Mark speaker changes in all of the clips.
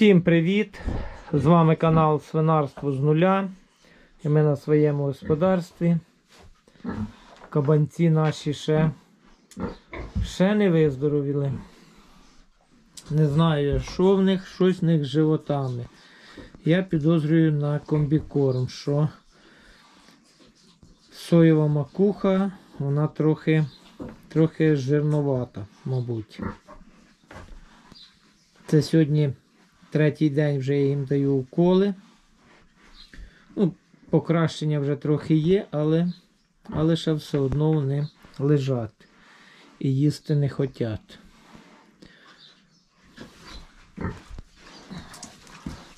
Speaker 1: Всім привіт! З вами канал Свинарство з нуля. І ми на своєму господарстві. Кабанці наші ще, ще не виздоровіли. Не знаю, що в них, щось в них з животами. Я підозрюю на комбікорм, що соєва макуха, вона трохи, трохи жирновата, мабуть. Це сьогодні третій день вже я їм даю уколи. Ну, покращення вже трохи є, але, але ще все одно вони лежать і їсти не хочуть.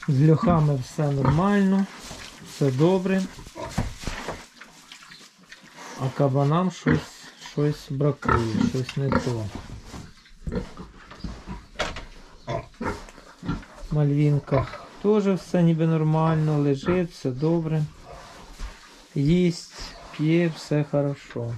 Speaker 1: З льохами все нормально, все добре. А кабанам щось, щось бракує, щось не то. Мальвінка теж все ніби нормально, лежить, все добре. Їсть, п'є, все хорошо.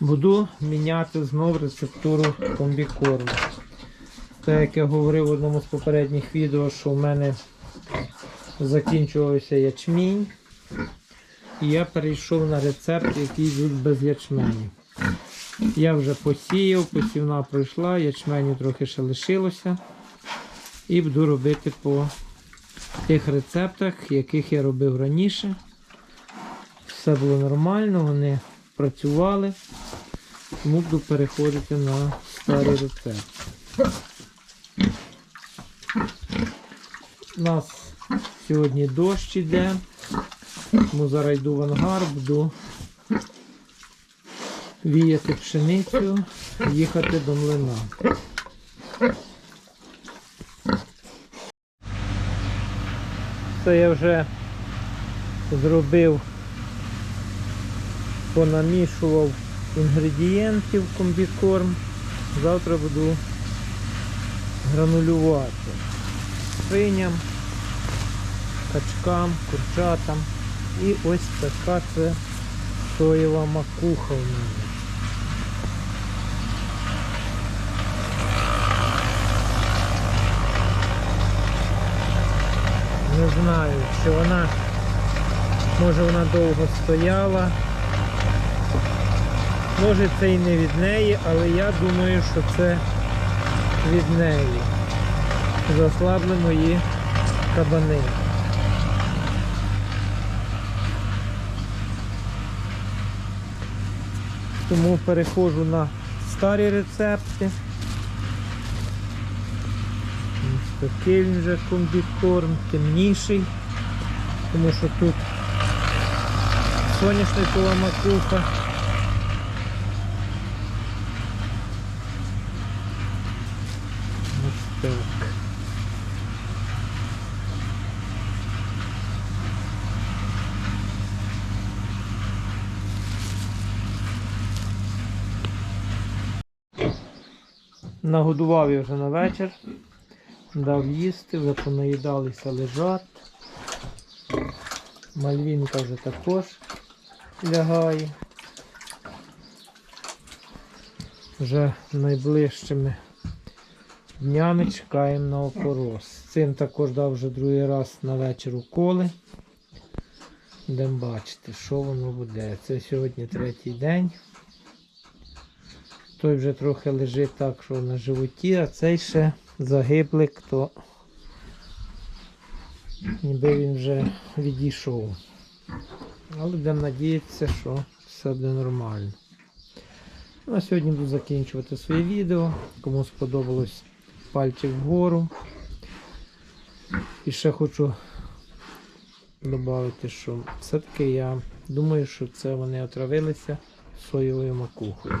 Speaker 1: Буду міняти знов рецептуру комбікорму. Так як я говорив в одному з попередніх відео, що в мене закінчувався ячмінь. І я перейшов на рецепт, який йдуть без ячменю. Я вже посіяв, посівна пройшла, ячменю трохи ще лишилося. І буду робити по тих рецептах, яких я робив раніше. Все було нормально, вони працювали. Тому буду переходити на старий рецепт. У нас сьогодні дощ іде. Тому зараз йду в ангар, буду віяти пшеницю, їхати до млина. Це я вже зробив, понамішував інгредієнтів комбікорм. Завтра буду гранулювати свиням, качкам, курчатам. І ось така це соєва макуха в мене. Не знаю, чи вона, може вона довго стояла. Може це і не від неї, але я думаю, що це від неї. Заслабли мої кабани. Тому переходжу на старі рецепти. Ось такий він вже комбікорм, темніший, тому що тут соняшникова макуха. Ось так. Нагодував я вже на вечір, дав їсти, вже понаїдалися лежать. Мальвінка вже також лягає. Вже найближчими днями чекаємо на опороз. Цим також дав вже другий раз на вечір уколи. Будемо бачити, що воно буде. Це сьогодні третій день. Той вже трохи лежить так, що на животі, а цей ще загиблик, то ніби він вже відійшов. Але будемо надіятися, що все буде нормально. На сьогодні буду закінчувати своє відео. Кому сподобалось пальчик вгору. І ще хочу додати, що все-таки я думаю, що це вони отравилися соєвою макухою.